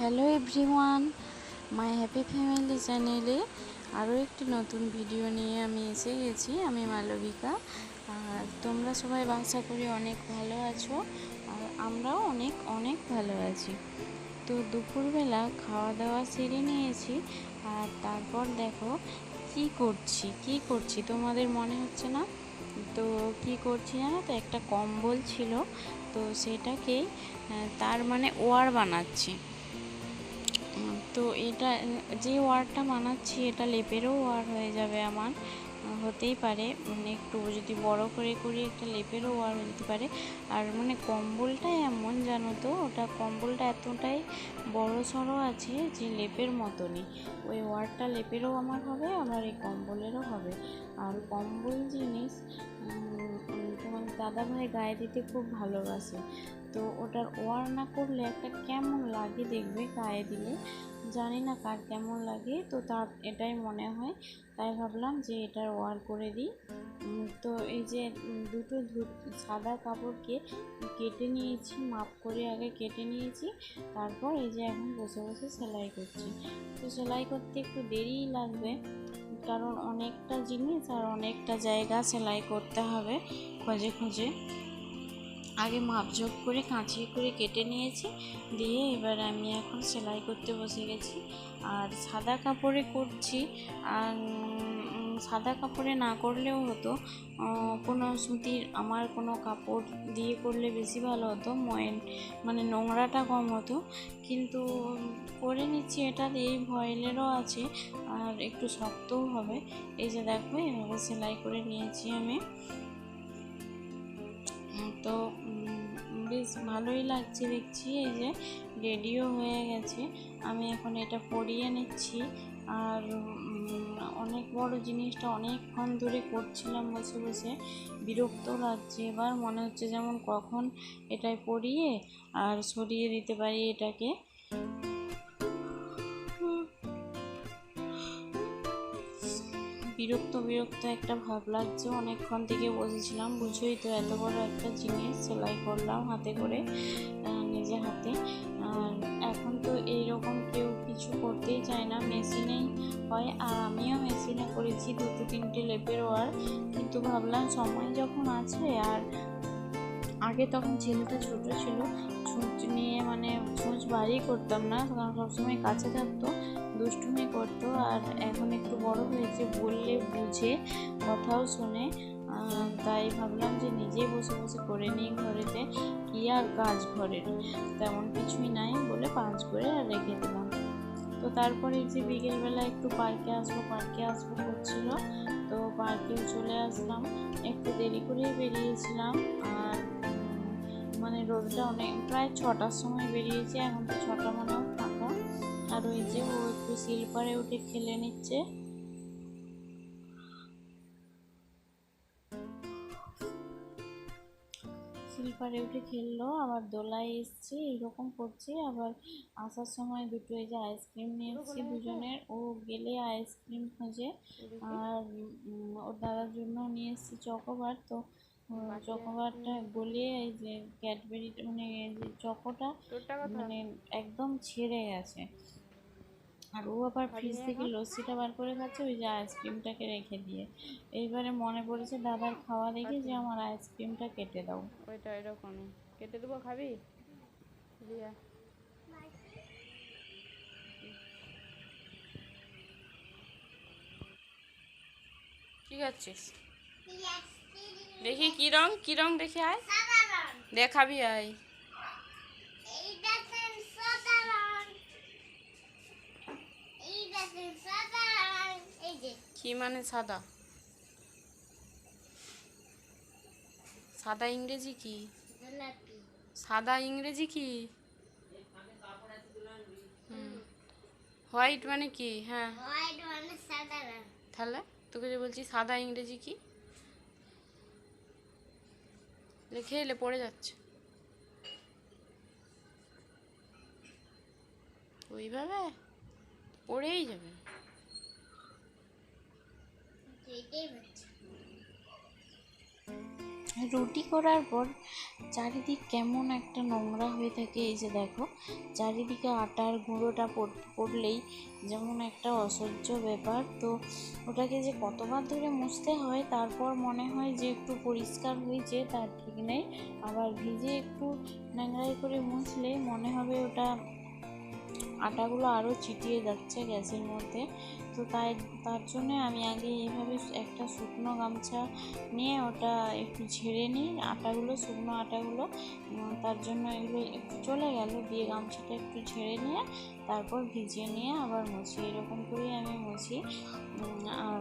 Hello everyone my happy family চ্যানেলে আরও একটি নতুন ভিডিও নিয়ে আমি এসে গেছি, আমি মালবিকা। আর তোমরা সবাই আশা করি অনেক ভালো আছো, আর আমরাও অনেক অনেক ভালো আছি। তো দুপুরবেলা খাওয়া দাওয়া সেরে নিয়েছি, আর তারপর দেখো কি করছি কি করছি তোমাদের মনে হচ্ছে না? তো কি করছি জানো তো, একটা কম্বল ছিল, তো সেটাকে তার মানে ওয়ার বানাচ্ছি। তো এটা, যে ওয়ারটা বানাচ্ছি এটা লেপেরও ওয়ার হয়ে যাবে আমার হতেই পারে। মানে একটু যদি বড় করে করি একটা লেপেরও ওয়ার যেতে পারে। আর মানে কম্বলটা এমন জানো তো, ওটা কম্বলটা এতটাই বড় সড়ো আছে যে লেপের মতনই। ওই ওয়ারটা লেপেরও আমার হবে, আবার এই কম্বলেরও হবে। আর কম্বল জিনিস তোমার দাদা ভাই গায়ে দিতে খুব ভালোবাসে। তো ওটার ওয়ার না করলে একটা কেমন লাগে দেখবে গায়ে দিলে? জানি না কার কেমন লাগে, তো তার এটাই মনে হয়। তাই ভাবলাম যে এটার ওয়ার করে দিই। তো এই যে দুটো সাদা কাপড়কে কেটে নিয়েছি, মাপ করে আগে কেটে নিয়েছি, তারপর এই যে এখন বসে বসে সেলাই করছি। তো সেলাই করতে একটু দেরিই লাগবে, কারণ অনেকটা জিনিস আর অনেকটা জায়গা সেলাই করতে হবে খোঁজে খোঁজে। আগে মাপঝোপ করে কাঁচি করে কেটে নিয়েছি, দিয়ে এবার আমি এখন সেলাই করতে বসে গেছি। আর সাদা কাপড়ে করছি, আর সাদা কাপড়ে না করলেও হতো। কোনো সুতির আমার কোনো কাপড় দিয়ে করলে বেশি ভালো হতো, ময়েন মানে নোংরাটা কম হতো। কিন্তু করে নিচ্ছি এটা এই ভয়েলেরও আছে, আর একটু শক্তও হবে। এই যে দেখো, এভাবে সেলাই করে নিয়েছি আমি। তো বেশ ভালোই লাগছে দেখছি, এই যে রেডিও হয়ে গেছে। আমি এখন এটা পরিয়ে নিচ্ছি। আর অনেক বড় জিনিসটা অনেকক্ষণ ধরে করছিলাম বসে বসে। বিরক্ত লাগছে এবার, মনে হচ্ছে যেমন কখন এটাই পরিয়ে আর সরিয়ে দিতে পারি এটাকে। বিরক্ত বিরক্ত একটা ভাব লাগছে অনেকক্ষণ থেকে বসেছিলাম, বুঝোই তো এত বড় একটা জিনিস, সেলাই করলাম হাতে করে নিজে হাতে। এখন তো এইরকম কেউ কিছু করতেই চায় না, মেশিনেই হয়। আর আমিও মেশিনে করেছি দুটো তিনটে লেপের ওয়ার, কিন্তু ভাবলাম সময় যখন আছে, আর আগে তখন ছেলেটা ছোট ছিল, ছুঁচ নিয়ে মানে ছুঁচ বাড়ি করতাম না, কারণ সবসময় কাছে থাকতো। দুষ্টুমি করতো আর এখন একটু বড় হয়েছে, বললে বুঝে, কথাও শোনে। তাই ভাবলাম যে নিজেই বসে বসে করে নিই ঘরেতে, কি আর কাজ ঘরের? তেমন কিছুই নাই বলে পাঁচ করে আর রেখে দিলাম। তো তারপরে যে বিকেলবেলা একটু পার্কে আসব পার্কে আসব করছিল, তো পার্কেও চলে আসলাম। একটু দেরি করেই বেরিয়েছিলাম আর মানে রোদটা অনেক, প্রায় ছটার সময় বেরিয়েছে, এখন তো ছটা ফাঁকা আর ওই যে ও একটু স্লিপারে উঠে খেলে নিচ্ছে। স্লিপারে উঠে খেললো আবার দোলায় এসছে এইরকম করছে। আবার আসার সময় দুটো এই যে আইসক্রিম নিয়ে এসছি দুজনের। ও গেলে আইসক্রিম খোঁজে আর ওর দাদার জন্য নিয়ে এসছি চকোবার। তো চকোবারটা গলিয়ে এই যে ক্যাডবেরি মানে যে চকোটা মানে একদম ছেড়ে গেছে। আর ও আবার ফ্রিজ থেকে লস্যিটা বার করে খাচ্ছে ওই যে আইসক্রিমটাকে রেখে দিয়ে। এইবারে মনে পড়েছে দাদার খাওয়া দেখে যে আমার আইসক্রিমটা কেটে দাও। ওইটা এরকমই। কেটে দেবো খাবি? দিয়া। কি খাচ্ছিস দেখি কি রং কি রং দেখি আয়। দেখাবি আয়। কি মানে সাদা? সাদা ইংরেজি কি? সাদা ইংরেজি কি? হোয়াইট মানে কি? হ্যাঁ। তাহলে তোকে যে বলছি সাদা ইংরেজি কি? লিখে এলে পড়ে যাচ্ছে। ওইভাবে? পড়েই যাবে। রুটি করার পর চারিদিক কেমন একটা নোংরা হয়ে থাকে এই যে দেখো। চারিদিকে আটার গুঁড়োটা পড়লেই যেমন একটা অসহ্য ব্যাপার। তো ওটাকে যে কতবার ধরে মুছতে হয় তারপর মনে হয় যে একটু পরিষ্কার হয়েছে তার ঠিক নেই। আবার ভিজে একটু ন্যাংরাই করে মুছলে মনে হবে ওটা আটাগুলো আরও চিটিয়ে যাচ্ছে গ্যাসের মধ্যে। তো তাই, তার জন্য আমি আগে এইভাবে একটা শুকনো গামছা নিয়ে ওটা একটু ঝেড়ে নিই। আটাগুলো, শুকনো আটাগুলো তার জন্য এগুলো একটু চলে গেল। দিয়ে গামছাটা একটু ঝেড়ে নিয়ে তারপর ভিজিয়ে নিয়ে আবার মুছি। এরকম করেই আমি মুছি। আর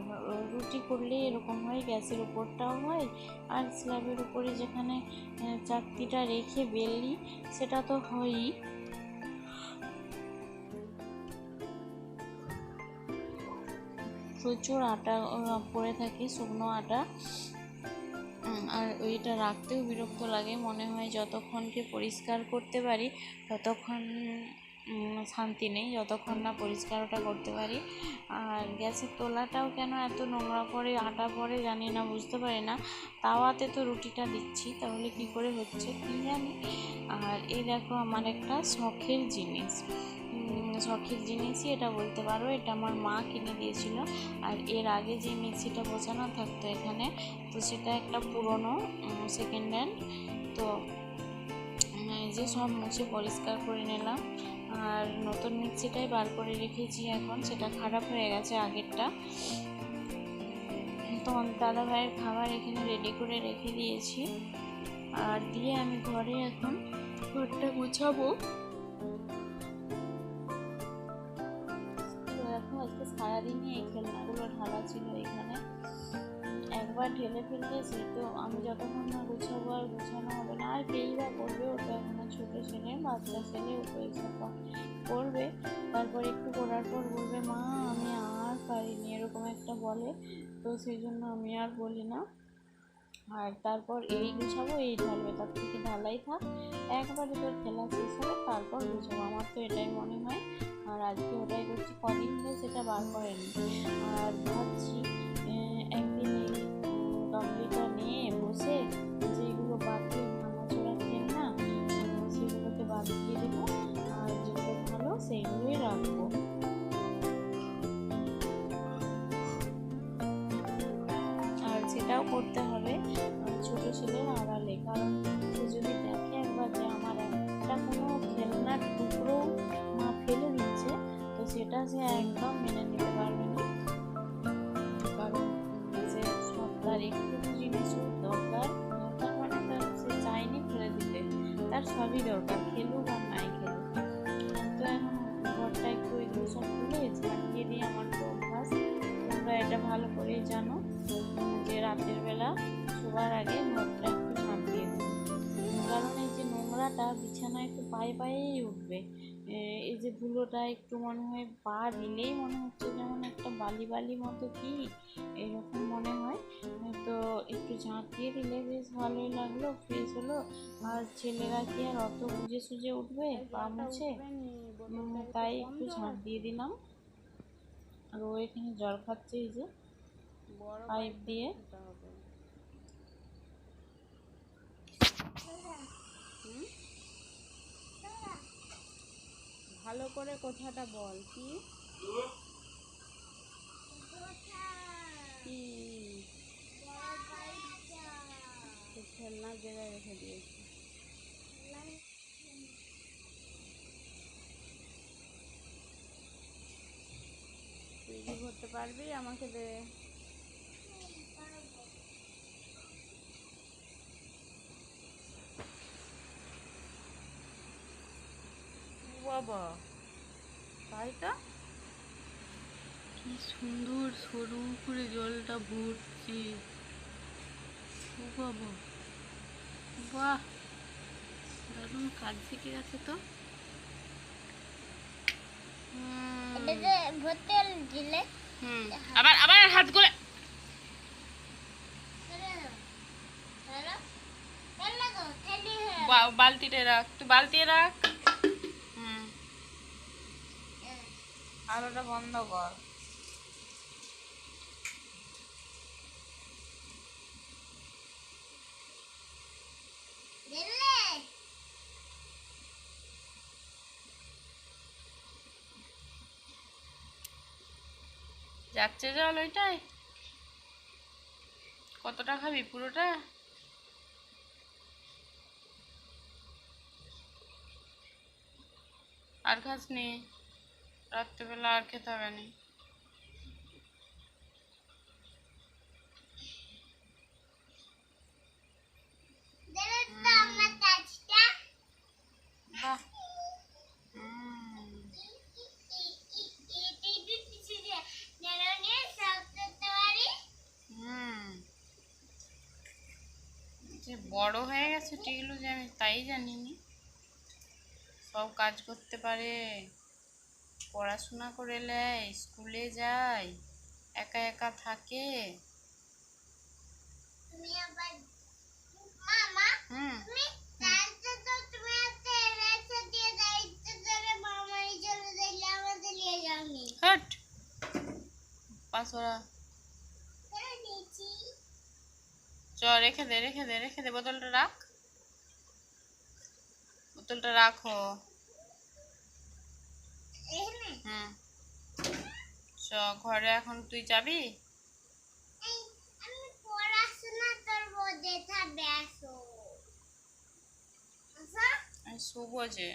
রুটি করলে এরকম হয়, গ্যাসের উপরটাও হয়। আর স্ল্যাবের উপরে যেখানে চাকতিটা রেখে বেললি সেটা তো হয়ই। প্রচুর আটা পড়ে থাকে, শুকনো আটা। আর ওইটা রাখতেও বিরক্ত লাগে। মনে হয় যতক্ষণকে পরিষ্কার করতে পারি, ততক্ষণ শান্তি নেই, যতক্ষণ না পরিষ্কার ওটা করতে পারি। আর গ্যাসের তোলাটাও কেন এত নোংরা পড়ে, আটা পড়ে জানি না, বুঝতে পারি না। তাওয়াতে তো রুটিটা দিচ্ছি, তাহলে কি করে হচ্ছে, কি জানি। আর এই দেখো, আমার একটা শখের জিনিস। শখের জিনিসই এটা বলতে পারো। এটা আমার মা কিনে দিয়েছিল। আর এর আগে যে মিক্সিটা বসানো থাকতো এখানে, তো সেটা একটা পুরনো সেকেন্ড হ্যান্ড তো এই যে সব মুছে পরিষ্কার করে নিলাম। আর নতুন মিক্সিটাই বার করে রেখেছি এখন। সেটা খারাপ হয়ে গেছে আগেরটা। তো দাদা ভাইয়ের খাবার এখানে রেডি করে রেখে দিয়েছি। আর দিয়ে আমি ঘরে এখন ঘরটা গুছাবো। খেলনাগুলো ঢালা ছিল এখানে। একবার ঢেলে ফেললে সে তো আমি যতক্ষণ না গুছাবো আর গুছানো হবে না, আর কেই বা করবে ওটা এখনও ছোটো ছেলে বাচ্চা ছেলে, ও তো এইসব করবে। তারপর একটু করার পর বলবে, মা, আমি আর পারিনি, এরকম একটা বলে। তো সেই জন্য আমি আর বলি না। আর তারপর এই গুছাবো, এই ঢালবে, তার থেকে ঢালাই থাক। একবারে তোর খেলা শেষ হবে, তারপর গুছাবো। আমার তো এটাই মনে হয়। আর আজকে ওটাই করছি কদিন ধরে সেটা বার করেনি। আর ভাবছি একদিন এই উম, নিয়ে বসে যেগুলো বাকি ভাঙাচোরা খেল না সেগুলোকে বাদ দিয়ে দেবো আর যেগুলো ভালো সেইগুলোই রাখব। আর সেটাও করতে হবে। সবই দরকার, খেলুক আর নাই খেলুক। তো এখন ঘরটা একটু ওই সব খুলে ঝাঁকিয়ে দিয়ে আমার অভ্যাস তোমরা এটা ভালো করেই জানো যে রাতের বেলা শোবার আগে ঘরটা একটু ঝাঁপ দিই। কারণ এই যে নোংরাটা বিছানায় একটু পায়ে পায়েই উঠবে। যে ধুলোটা একটু মনে হয় পা দিলেই মনে হচ্ছে যেমন একটা বালি বালি মতো কি এরকম মনে হয়। তো একটু ঝাঁটিয়ে দিলে বেশ ভালোই লাগল ফ্রেশ হলো। আর ছেলেরা কি আর অত বুঝে সুঝে উঠবে পা মুছে? তাই একটু ঝাঁট দিয়ে দিলাম। আর ও এখানে জল খাচ্ছে এই যে পাইপ দিয়ে। ভালো করে কথাটা বল, কি? খেলনার জায়গায় রেখে দিয়েছি। তুই কি করতে পারবি আমাকে দে? বাবা। তো কি সুন্দর সরু করে জলটা ভরছে। বাবা। বাহ দারুণ কাজ শিখে গেছে তো। আবার আবার হাত করে বালতিতে রাখ তুই বালতি রাখ। আলোটা বন্ধ কর। যাচ্ছে জল ওইটাই কতটা খাবি পুরোটা? আর খাস নেই রাত্রেবেলা আর খেতে হবে না। যে বড় হয়ে গেছে টিগলু যে আমি তাই জানিনি। সব কাজ করতে পারে। পড়াশোনা করে নেয় স্কুলে যায় একা একা থাকে? হুম। হট। পাঁচরা চ রেখে দে রেখে দে রেখে দে বোতলটা রাখ। বোতলটা রাখো। হুম চ ঘরে এখন তুই যাবি? শুভ আমি পড়াশোনা করব যেটা ব্যাসো আচ্ছা? আমি যে।